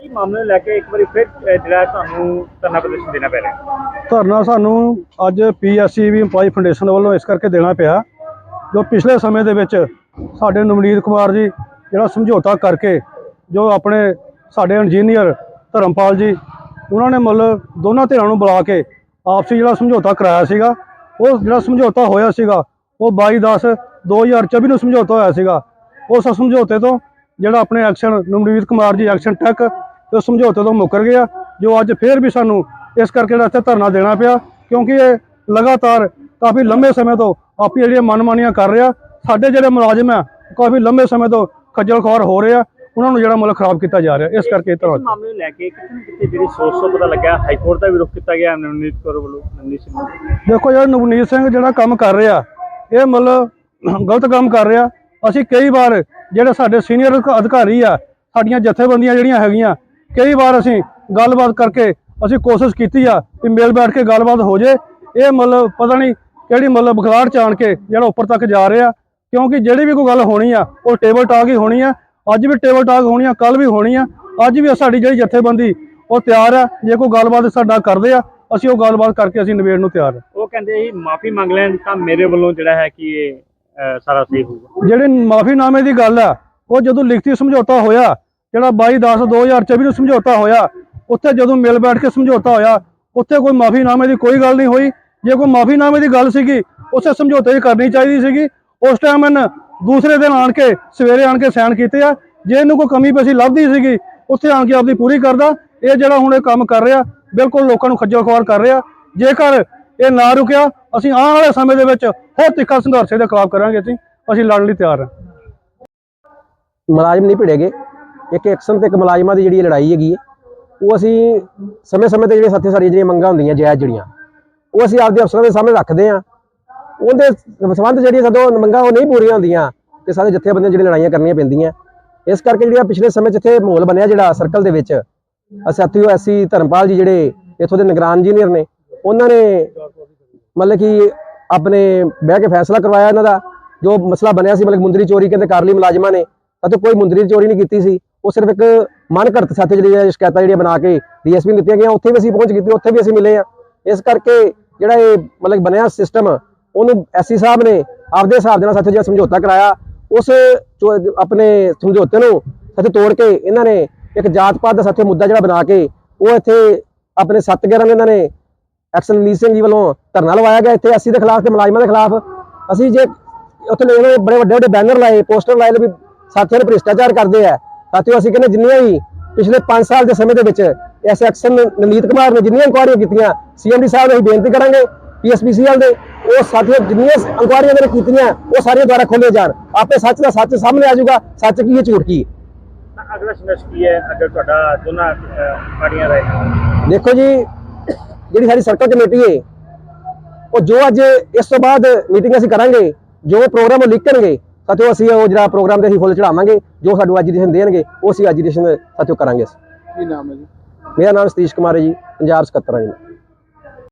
ਇਹ ਮਾਮਲੇ ਨੂੰ ਲੈ ਕੇ ਇੱਕ ਵਾਰੀ ਫਿਰ ਅਹ, ਜਿਹੜਾ ਤੁਹਾਨੂੰ ਧਰਨਾ ਪ੍ਰਦਰਸ਼ਨ ਦੇਣਾ ਪੈ ਰਿਹਾ ਧਰਨਾ ਸਾਨੂੰ ਅੱਜ ਪੀਐਸਸੀਬੀ ਇੰਪਲਾਈ ਫਾਊਂਡੇਸ਼ਨ ਵੱਲੋਂ ਇਸ ਕਰਕੇ ਦੇਣਾ ਪਿਆ ਜੋ ਪਿਛਲੇ ਸਮੇਂ ਦੇ ਵਿੱਚ ਸਾਡੇ ਨਵਨੀਤ ਕੁਮਾਰ ਜੀ ਜਿਹੜਾ ਸਮਝੌਤਾ ਕਰਕੇ ਜੋ ਆਪਣੇ ਸਾਡੇ ਇੰਜੀਨੀਅਰ ਧਰਮਪਾਲ ਜੀ ਉਹਨਾਂ ਨੇ ਮਤਲਬ ਦੋਨਾਂ ਧਿਰਾਂ ਨੂੰ ਬੁਲਾ ਕੇ ਆਪਸੀ ਜਿਹੜਾ ਸਮਝੌਤਾ ਕਰਾਇਆ ਸੀਗਾ ਉਹ ਜਿਹੜਾ ਸਮਝੌਤਾ ਹੋਇਆ ਸੀਗਾ ਉਹ 22 10 2024 ਨੂੰ ਸਮਝੌਤਾ ਹੋਇਆ ਸੀਗਾ ਉਸ ਸਮਝੌਤੇ ਤੋਂ ਜਿਹੜਾ ਆਪਣੇ action Navneet Kumar ji action tech ਤੇ ਸਮਝੌਤੇ ਤੋਂ ਮੁੱਕਰ ਗਿਆ ਜੋ ਅੱਜ ਫੇਰ ਵੀ ਸਾਨੂੰ ਇਸ ਕਰਕੇ ਜਿਹੜਾ ਇੱਥੇ ਧਰਨਾ ਦੇਣਾ ਪਿਆ ਕਿਉਂਕਿ ਇਹ ਲਗਾਤਾਰ ਕਾਫੀ ਲੰਬੇ ਸਮੇਂ ਤੋਂ ਆਪੀ ਜਿਹੜੀਆਂ ਮਨਮਾਨੀਆਂ ਕਰ ਰਿਹਾ ਸਾਡੇ ਜਿਹੜੇ ਮੁਲਾਜ਼ਮ ਆ ਕਾਫੀ ਲੰਬੇ ਸਮੇਂ ਤੋਂ ਖੱਜਲ ਖੁਆਰ ਹੋ ਰਹੇ ਆ ਉਹਨਾਂ ਨੂੰ ਜਿਹੜਾ ਮੁੱਲ ਖਰਾਬ ਕੀਤਾ ਜਾ ਰਿਹਾ ਇਸ ਕਰਕੇ ਇਸ ਮਾਮਲੇ ਨੂੰ ਲੈ ਕੇ ਕਿਤੇ ਕਿਤੇ ਜਿਹੜੀ ਸੋਚ ਸੋ ਪਤਾ ਲੱਗਾ ਹਾਈ ਕੋਰਟ ਦਾ ਵੀ ਰੁਖ ਕੀਤਾ ਗਿਆ ਨਵਨੀਤ ਕੌਰ ਵੱਲੋਂ ਨਵਨੀਤ ਸਿੰਘ ਦੇਖੋ ਜਿਹੜਾ ਨਵਨੀਤ ਸਿੰਘ ਜਿਹੜਾ ਕੰਮ ਕਰ ਰਿਹਾ ਇਹ ਮਤਲਬ ਗਲਤ ਕੰਮ ਕਰ ਰਿਹਾ ਅਸੀਂ ਕਈ ਵਾਰ ਜਿਹੜੇ ਸਾਡੇ ਸੀਨੀਅਰ ਅਧਿਕਾਰੀ ਆ, ਸਾਡੀਆਂ ਜਥੇਬੰਦੀਆਂ ਜਿਹੜੀਆਂ ਹੈਗੀਆਂ, ਕਈ ਵਾਰ ਅਸੀਂ ਗੱਲਬਾਤ ਕਰਕੇ ਅਸੀਂ ਕੋਸ਼ਿਸ਼ ਕੀਤੀ ਆ ਕਿ ਮੇਲ ਬੈਠ ਕੇ ਗੱਲਬਾਤ ਹੋ ਜੇ। ਇਹ ਮਤਲਬ ਪਤਾ ਨਹੀਂ ਕਿਹੜੀ ਮਤਲਬ ਬੁਖਾਰ ਚ ਆਣ ਕੇ ਜਿਹੜਾ ਉੱਪਰ ਤੱਕ ਜਾ ਰਿਹਾ, ਕਿਉਂਕਿ ਜਿਹੜੀ ਵੀ ਕੋਈ ਗੱਲ ਹੋਣੀ ਆ, ਉਹ ਟੇਬਲ ਟਾਕ ਹੀ ਹੋਣੀ ਆ। ਅੱਜ ਵੀ ਟੇਬਲ ਟਾਕ ਹੋਣੀ ਆ ਕੱਲ ਵੀ ਹੋਣੀ ਆ। ਅੱਜ ਵੀ ਸਾਡੀ ਜਿਹੜੀ ਜਥੇਬੰਦੀ, ਉਹ ਤਿਆਰ ਆ। ਜੇ ਕੋਈ ਗੱਲਬਾਤ ਸਾਡਾ ਕਰਦੇ ਆ, ਅਸੀਂ ਉਹ ਗੱਲਬਾਤ ਕਰਕੇ ਅਸੀਂ ਨਿਬੇੜ ਨੂੰ ਤਿਆਰ ਆ। ਉਹ ਕਹਿੰਦੇ ਸੀ, ਮਾਫੀ ਮੰਗ ਲੈਣ ਤਾਂ ਮੇਰੇ ਵੱਲੋਂ ਜਿਹੜਾ ਹੈ ਕਿ ਇਹ ਸਾਰਾ ਸਹੀ ਹੋਊਗਾ। ਜਿਹੜੇ ਮਾਫੀਨਾਮੇ ਦੀ ਗੱਲ ਆ, ਉਹ ਜਦੋਂ ਲਿਖਤੀ ਸਮਝੌਤਾ ਹੋਇਆ, ਜਿਹੜਾ 22 10 2024 ਨੂੰ ਸਮਝੌਤਾ ਹੋਇਆ, ਉੱਥੇ ਜਦੋਂ ਮਿਲ ਬੈਠ ਕੇ ਸਮਝੌਤਾ ਹੋਇਆ, ਉੱਥੇ ਕੋਈ ਮਾਫੀਨਾਮੇ ਦੀ ਕੋਈ ਗੱਲ ਨਹੀਂ ਹੋਈ। ਜੇ ਕੋਈ ਮਾਫੀਨਾਮੇ ਦੀ ਗੱਲ ਸੀਗੀ, ਉਸੇ ਸਮਝੌਤੇ 'ਚ ਕਰਨੀ ਚਾਹੀਦੀ ਸੀਗੀ। ਉਸ ਟਾਈਮ ਇਹਨ ਦੂਸਰੇ ਦਿਨ ਆਣ ਕੇ, ਸਵੇਰੇ ਆਣ ਕੇ ਸਾਈਨ ਕੀਤੇ ਆ। ਜੇ ਇਹਨੂੰ ਕੋਈ ਕਮੀ ਪੇਸ਼ੀ ਲੱਭਦੀ ਸੀਗੀ, ਉੱਥੇ ਆਣ ਕੇ ਆਪਦੀ ਪੂਰੀ ਕਰਦਾ। ਇਹ ਜਿਹੜਾ ਹੁਣ ਇਹ ਕੰਮ ਕਰ ਰਿਹਾ, ਬਿਲਕੁਲ ਲੋਕਾਂ ਨੂੰ ਖੱਜਲ ਖੁਆਰ ਕਰ ਰਿਹਾ। ਜੇਕਰ ਇਹ ਨਾ ਰੁਕਿਆ, ਅਸੀਂ ਆਉਣ ਵਾਲੇ ਸਮੇਂ ਦੇ ਵਿੱਚ ਹੋਰ ਤਿੱਖਾ ਸੰਘਰਸ਼ ਦੇ ਖਿਲਾਫ ਕਰਾਂਗੇ ਅਸੀਂ ਅਸੀਂ ਲੜਨ ਲਈ ਤਿਆਰ ਹਾਂ। ਮੁਲਾਜ਼ਮ ਨਹੀਂ ਭਿੜੇਗੇ। ਇੱਕ ਐਕਸ਼ਨ ਤੇ ਇੱਕ ਮੁਲਾਜ਼ਮਾਂ ਦੀ ਜਿਹੜੀ ਲੜਾਈ ਹੈਗੀ ਹੈ, ਉਹ ਅਸੀਂ ਸਮੇਂ-ਸਮੇਂ ਤੇ ਜਿਹੜੇ ਸਾਥੀ ਸਾਡੀਆਂ ਜਿਹੜੀਆਂ ਮੰਗਾਂ ਹੁੰਦੀਆਂ, ਜਾਇਜ਼ ਜਿਹੜੀਆਂ, ਉਹ ਅਸੀਂ ਆਪਦੇ ਅਫਸਰਾਂ ਦੇ ਸਾਹਮਣੇ ਰੱਖਦੇ ਆ ਉਹਦੇ ਸੰਬੰਧ ਜਿਹੜੀਆਂ ਜਦੋਂ ਮੰਗਾਂ, ਉਹ ਨਹੀਂ ਪੂਰੀਆਂ ਹੁੰਦੀਆਂ ਤੇ ਸਾਰੇ ਜਥੇਬੰਦੀਆਂ ਜਿਹੜੀਆਂ ਲੜਾਈਆਂ ਕਰਨੀਆਂ ਪੈਂਦੀਆਂ। ਇਸ ਕਰਕੇ ਜਿਹੜਾ ਪਿਛਲੇ ਸਮੇਂ 'ਚ ਇੱਥੇ ਮਾਹੌਲ ਬਣਿਆ ਜਿਹੜਾ ਸਰਕਲ ਦੇ ਵਿੱਚ ਸਾਥੀਓ ਐਸੀ ਧਰਮਪਾਲ ਜੀ ਜਿਹੜੇ ਇੱਥੋਂ ਦੇ ਨਿਗਰਾਨ ਇੰਜੀਨੀਅਰ ਨੇ ਉਹਨਾਂ ਨੇ ਮਤਲਬ ਕਿ ਆਪਣੇ ਬਹਿ ਕੇ ਫੈਸਲਾ ਕਰਵਾਇਆ ਇਹਨਾਂ ਦਾ, ਜੋ ਮਸਲਾ ਬਣਿਆ ਸੀ, ਮਤਲਬ ਮੁੰਦਰੀ ਚੋਰੀ ਕਹਿੰਦੇ ਕਰ ਲਈ ਮੁਲਾਜ਼ਮਾਂ ਨੇ ਅਤੇ ਕੋਈ ਮੁੰਦਰੀ ਚੋਰੀ ਨਹੀਂ ਕੀਤੀ ਸੀ। ਉਹ ਸਿਰਫ ਇੱਕ ਮਨ ਘੜਤ ਜਿਹੜੀ ਸ਼ਿਕਾਇਤਾਂ ਜਿਹੜੀਆਂ ਬਣਾ ਕੇ ਡੀਐਸਪੀ ਨੂੰ ਦਿੱਤੀਆਂ ਗਈਆਂ, ਉੱਥੇ ਵੀ ਅਸੀਂ ਪਹੁੰਚ ਕੀਤੀ ਉੱਥੇ ਵੀ ਅਸੀਂ ਮਿਲੇ ਆ ਇਸ ਕਰਕੇ ਜਿਹੜਾ ਇਹ ਮਤਲਬ ਬਣਿਆ ਸਿਸਟਮ ਉਹਨੂੰ ਐਸੀ ਸਾਹਿਬ ਨੇ ਆਪਦੇ ਹਿਸਾਬ ਦੇ ਨਾਲ ਸਾਥੇ ਜਿਹੜਾ ਸਮਝੌਤਾ ਕਰਾਇਆ, ਉਸ ਚੋ- ਆਪਣੇ ਸਮਝੌਤੇ ਨੂੰ ਸਾਥੀ ਤੋੜ ਕੇ ਇਹਨਾਂ ਨੇ ਇੱਕ ਜਾਤ ਪਾਤ ਦਾ ਸਾਥੇ ਮੁੱਦਾ ਜਿਹੜਾ ਬਣਾ ਕੇ, ਉਹ ਇੱਥੇ ਆਪਣੇ 7 11 ਇਹਨਾਂ ਨੇ ਐਕਸ਼ਨ ਮਨੀਤ ਸਿੰਘ ਜੀ ਵੱਲੋਂ ਧਰਨਾ ਲਵਾਇਆ ਗਿਆ। ਇੱਥੇ ਅਸੀਂ ਦੇ ਖਿਲਾਫ ਤੇ ਮੁਲਾਜ਼ਮਾਂ ਦੇ ਖਿਲਾਫ ਅਸੀਂ ਜੇ ਉੱਥੇ ਲੈ ਬੜੇ ਵੱਡੇ ਵੱਡੇ ਬੈਨਰ ਲਾਏ ਪੋਸਟਰ ਲਾਏ ਵੀ ਸਾਥੀਆਂ ਨੇ ਭ੍ਰਿਸ਼ਟਾਚਾਰ ਕਰਦੇ ਆ। ਸਾਥੀਓ ਅਸੀਂ ਕਹਿੰਦੇ ਜਿੰਨੀਆਂ ਵੀ ਪਿਛਲੇ 5 ਸਾਲ ਦੇ ਸਮੇਂ ਦੇ ਵਿੱਚ ਇਸ ਐਕਸ਼ਨ ਨਵਨੀਤ ਕੁਮਾਰ ਨੇ ਜਿੰਨੀਆਂ ਇਨਕੁਆਇਰੀਆਂ ਕੀਤੀਆਂ ਸੀਐਮਡੀ ਸਾਹਿਬ ਨੂੰ ਅਸੀਂ ਬੇਨਤੀ ਕਰਾਂਗੇ ਪੀਐਸਪੀਸੀਐਲ ਦੇ ਉਹ ਸਾਥੀਓ ਜਿੰਨੀਆਂ ਇਨਕੁਆਇਰੀਆਂ ਇਹਨਾਂ ਨੇ ਕੀਤੀਆਂ ਉਹ ਸਾਰੀਆਂ ਦੁਆਰਾ ਖੋਲੇ ਜਾਣ। ਆਪੇ ਸੱਚ ਦਾ ਸੱਚ ਸਾਹਮਣੇ ਆ ਜਾਊਗਾ ਸੱਚ ਕੀ ਹੈ ਝੂਠ ਕੀ? ਅਗਲਾ ਸੰਘਰਸ਼ ਕੀ ਹੈ? ਅਗਰ ਤੁਹਾਡਾ ਦੋਨਾਂ ਪਾਰਟੀਆਂ ਦਾ ਦੇਖੋ ਜੀ ਜਿਹੜੀ ਸਾਡੀ ਸਰਕਲ ਕਮੇਟੀ ਹੈ ਉਹ ਜੋ ਅੱਜ ਇਸ ਤੋਂ ਬਾਅਦ ਮੀਟਿੰਗ ਅਸੀਂ ਕਰਾਂਗੇ ਜੋ ਪ੍ਰੋਗਰਾਮ ਉਹ ਲਿਖਣਗੇ ਸਾਥੀਓ ਅਸੀਂ ਉਹ ਜਿਹੜਾ ਪ੍ਰੋਗਰਾਮ ਤੇ ਅਸੀਂ ਫੁੱਲ ਚੜਾਵਾਂਗੇ ਜੋ ਸਾਨੂੰ ਐਜੀਟੇਸ਼ਨ ਦੇਣਗੇ ਉਹ ਅਸੀਂ ਐਜੀਟੇਸ਼ਨ ਸਾਥੀਓ ਕਰਾਂਗੇ ਕੀ ਨਾਮ ਹੈ ਜੀ ਮੇਰਾ ਨਾਮ ਸਤੀਸ਼ ਕੁਮਾਰ ਹੈ ਜੀ ਪੰਜਾਬ ਸਕੱਤਰ ਹਾਂ ਜੀ।